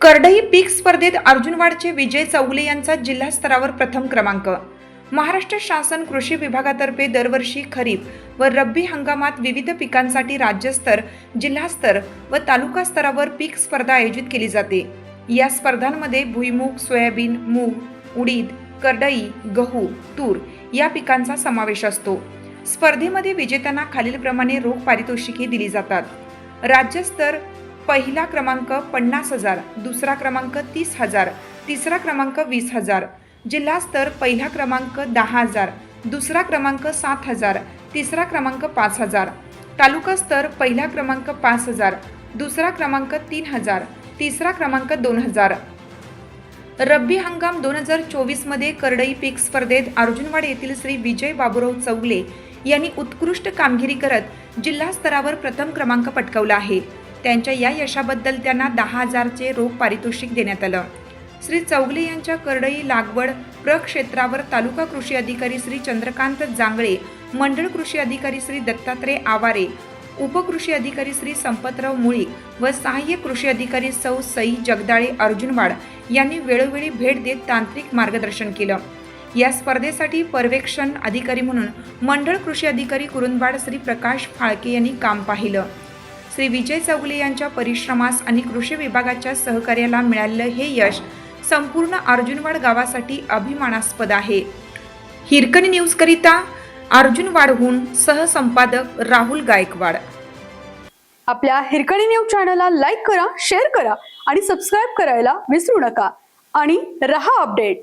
करडई पीक स्पर्धेत अर्जुनवाडचे विजय चौगले यांचा जिल्हा स्तरावर प्रथम क्रमांक. महाराष्ट्र शासन कृषी विभागातर्फे दरवर्षी खरीप व रब्बी हंगामात विविध पिकांसाठी राज्यस्तर जिल्हास्तर व तालुका स्तरावर पीक स्पर्धा आयोजित केली जाते. या स्पर्धांमध्ये भुईमूग सोयाबीन मूग उडीद करडई गहू तूर या पिकांचा समावेश असतो. स्पर्धेमध्ये विजेत्यांना खालीलप्रमाणे रोख पारितोषिके दिली जातात. राज्यस्तर पहिला क्रमांक पन्नास हजार दुसरा क्रमांक तीस हजार तिसरा क्रमांक वीस हजार. जिल्हास्तर पहिला क्रमांक दहा हजार दुसरा क्रमांक सात हजार तिसरा क्रमांक पाच हजार. तालुका स्तर पहिला क्रमांक पाच हजार दुसरा क्रमांक तीन हजार तिसरा क्रमांक दोन हजार. रब्बी हंगाम दोन हजार चोवीसमध्ये करडई पीक स्पर्धेत अर्जुनवाड येथील श्री विजय बाबुराव चौगले यांनी उत्कृष्ट कामगिरी करत जिल्हा स्तरावर प्रथम क्रमांक पटकावला आहे. त्यांच्या या यशाबद्दल त्यांना दहा हजारचे रोख पारितोषिक देण्यात आलं. श्री चौगले यांच्या करडई लागवड प्रक्षेत्रावर तालुका कृषी अधिकारी श्री चंद्रकांत जांगळे मंडळ कृषी अधिकारी श्री दत्तात्रय आवारे उपकृषी अधिकारी श्री संपतराव मुळी व सहाय्यक कृषी अधिकारी सौ सई जगदाळे अर्जुनवाड यांनी वेळोवेळी भेट देत तांत्रिक मार्गदर्शन केलं. या स्पर्धेसाठी पर्यवेक्षण अधिकारी म्हणून मंडळ कृषी अधिकारी कुरुंदवाड श्री प्रकाश फाळके यांनी काम पाहिलं. श्री विजय चौगले यांच्या परिश्रमास आणि कृषी विभागाच्या सहकार्याला मिळालेलं हे यश संपूर्ण अर्जुनवाड गावासाठी अभिमानास्पद आहे. हिरकणी न्यूजकरिता अर्जुनवाडहून सहसंपादक राहुल गायकवाड. आपल्या हिरकणी न्यूज चॅनलला लाईक करा शेअर करा आणि सबस्क्राईब करायला विसरू नका. आणि रहा अपडेट.